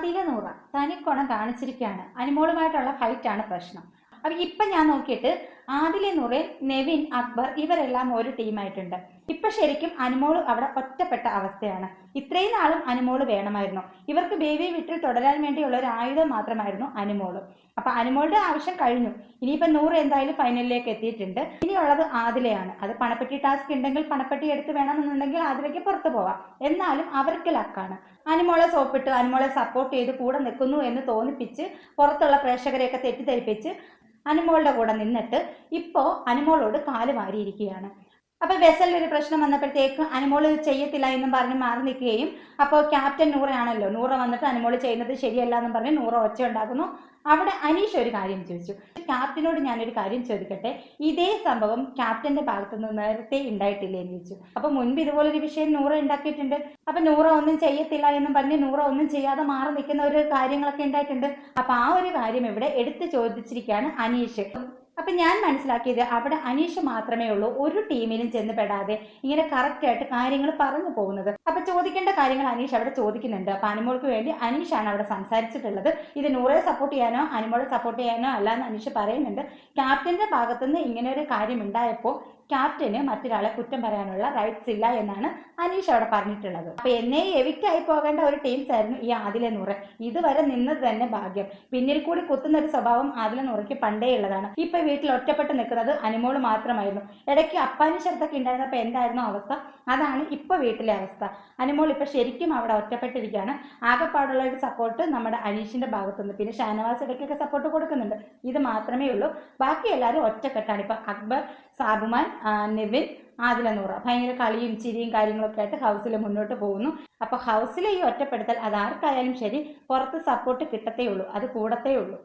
ആദില നൂറ തനിക്കുണം കാണിച്ചിരിക്കുകയാണ്. അനുമോളുമായിട്ടുള്ള ഫൈറ്റാണ് പ്രശ്നം. അപ്പൊ ഇപ്പൊ ഞാൻ നോക്കിയിട്ട് ആദിലെ നൂറെ നെവിൻ അക്ബർ ഇവരെല്ലാം ഒരു ടീമായിട്ടുണ്ട് ഇപ്പൊ ശരിക്കും അനുമോൾ അവിടെ ഒറ്റപ്പെട്ട അവസ്ഥയാണ്. ഇത്രയും നാളും അനുമോൾ വേണമായിരുന്നു. ഇവർക്ക് ബേബി വീട്ടിൽ തുടരാൻ വേണ്ടിയുള്ള ഒരു ആയുധം മാത്രമായിരുന്നു അനുമോൾ. അപ്പൊ അനുമോളുടെ ആവശ്യം കഴിഞ്ഞു. ഇനിയിപ്പോ നൂറ് എന്തായാലും ഫൈനലിലേക്ക് എത്തിയിട്ടുണ്ട്. ഇനിയുള്ളത് ആദിലയാണ്. അത് പണപ്പെട്ടി ടാസ്ക് ഉണ്ടെങ്കിൽ പണപ്പെട്ടി എടുത്ത് വേണമെന്നുണ്ടെങ്കിൽ ആദിലേക്ക് പുറത്തു പോവാം. എന്നാലും അവർക്ക് ലക്കാണ്. അനുമോളെ സോപ്പിട്ട് അനുമോളെ സപ്പോർട്ട് ചെയ്ത് കൂടെ നിൽക്കുന്നു എന്ന് തോന്നിപ്പിച്ച് പുറത്തുള്ള പ്രേക്ഷകരെയൊക്കെ തെറ്റിദ്ധരിപ്പിച്ച് അനുമോളുടെ കൂടെ നിന്നിട്ട് ഇപ്പോ അനുമോളോട് കാൽ വാരിയിരിക്കുകയാണ്. അപ്പൊ വെസലിൽ ഒരു പ്രശ്നം വന്നപ്പോഴത്തേക്ക് അനുമോൾ ചെയ്യത്തില്ല എന്നും പറഞ്ഞ് മാറി നിൽക്കുകയും അപ്പോൾ ക്യാപ്റ്റൻ നൂറയാണല്ലോ. നൂറ വന്നിട്ട് അനുമോൾ ചെയ്യുന്നത് ശരിയല്ല എന്നും പറഞ്ഞ് നൂറ ഒച്ച ഉണ്ടാക്കുന്നു. അവിടെ അനീഷ് ഒരു കാര്യം ചോദിച്ചു. ക്യാപ്റ്റനോട് ഞാനൊരു കാര്യം ചോദിക്കട്ടെ? ഇതേ സംഭവം ക്യാപ്റ്റന്റെ ഭാഗത്തു നിന്ന് നേരത്തെ ഉണ്ടായിട്ടില്ലേ എന്ന് ചോദിച്ചു. അപ്പൊ മുൻപ് ഇതുപോലൊരു വിഷയം നൂറ ഉണ്ടാക്കിയിട്ടുണ്ട്. അപ്പൊ നൂറ ഒന്നും ചെയ്യത്തില്ല എന്നും പറഞ്ഞ് നൂറ ഒന്നും ചെയ്യാതെ മാറി നിൽക്കുന്ന ഒരു കാര്യങ്ങളൊക്കെ ഉണ്ടായിട്ടുണ്ട്. അപ്പൊ ആ ഒരു കാര്യം ഇവിടെ എടുത്തു ചോദിച്ചിരിക്കുകയാണ് അനീഷ്. അപ്പൊ ഞാൻ മനസ്സിലാക്കിയത് അവിടെ അനീഷ് മാത്രമേ ഉള്ളൂ ഒരു ടീമിലും ചെന്ന് പെടാതെ ഇങ്ങനെ കറക്റ്റ് ആയിട്ട് കാര്യങ്ങൾ പറഞ്ഞു പോകുന്നത്. അപ്പൊ ചോദിക്കേണ്ട കാര്യങ്ങൾ അനീഷ് അവിടെ ചോദിക്കുന്നുണ്ട്. അപ്പൊ അനുമോൾക്ക് വേണ്ടി അനീഷാണ് അവിടെ സംസാരിച്ചിട്ടുള്ളത്. ഇത് നൂറെ സപ്പോർട്ട് ചെയ്യാനോ അനുമോളെ സപ്പോർട്ട് ചെയ്യാനോ അല്ല എന്ന് അനീഷ് പറയുന്നുണ്ട്. ക്യാപ്റ്റന്റെ ഭാഗത്തുനിന്ന് ഇങ്ങനെ ഒരു കാര്യം ഉണ്ടായപ്പോൾ ക്യാപ്റ്റന് മറ്റൊരാളെ കുറ്റം പറയാനുള്ള റൈറ്റ്സ് ഇല്ല എന്നാണ് അനീഷ് അവിടെ പറഞ്ഞിട്ടുള്ളത്. അപ്പൊ എന്നെ എവിക്കായി പോകേണ്ട ഒരു ടീംസ് ആയിരുന്നു ഈ ആദിലെ നൂറ്. ഇതുവരെ നിന്നത് തന്നെ ഭാഗ്യം. പിന്നിൽ കൂടി കുത്തുന്ന ഒരു സ്വഭാവം ആദിലെ നൂറയ്ക്ക് പണ്ടേ ഉള്ളതാണ്. ഇപ്പൊ വീട്ടിൽ ഒറ്റപ്പെട്ട് നിൽക്കുന്നത് അനുമോൾ മാത്രമായിരുന്നു. ഇടയ്ക്ക് അപ്പാനി ശബ്ദമൊക്കെ ഉണ്ടായിരുന്നപ്പോ എന്തായിരുന്നു അവസ്ഥ? അതാണ് ഇപ്പൊ വീട്ടിലെ അവസ്ഥ. അനുമോൾ ഇപ്പൊ ശരിക്കും അവിടെ ഒറ്റപ്പെട്ടിരിക്കുകയാണ്. ആകെപ്പാടുള്ള ഒരു സപ്പോർട്ട് നമ്മുടെ അനീഷിന്റെ ഭാഗത്തുനിന്ന്. പിന്നെ ഷാനവാസ് ഇടയ്ക്കൊക്കെ സപ്പോർട്ട് കൊടുക്കുന്നുണ്ട്. ഇത് മാത്രമേ ഉള്ളൂ. ബാക്കി എല്ലാവരും ഒറ്റക്കെട്ടാണ്. ഇപ്പൊ അക്ബർ സാബുമാൻ നിവിൻ ആദില നൂറ ഭയങ്കര കളിയും ചിരിയും കാര്യങ്ങളൊക്കെ ആയിട്ട് ഹൗസിൽ മുന്നോട്ട് പോകുന്നു. അപ്പോൾ ഹൗസിലെ ഈ ഒറ്റപ്പെടുത്തൽ അത് ആർക്കായാലും ശരി പുറത്ത് സപ്പോർട്ട് കിട്ടത്തേ ഉള്ളൂ. അത് കൂടത്തേ ഉള്ളൂ.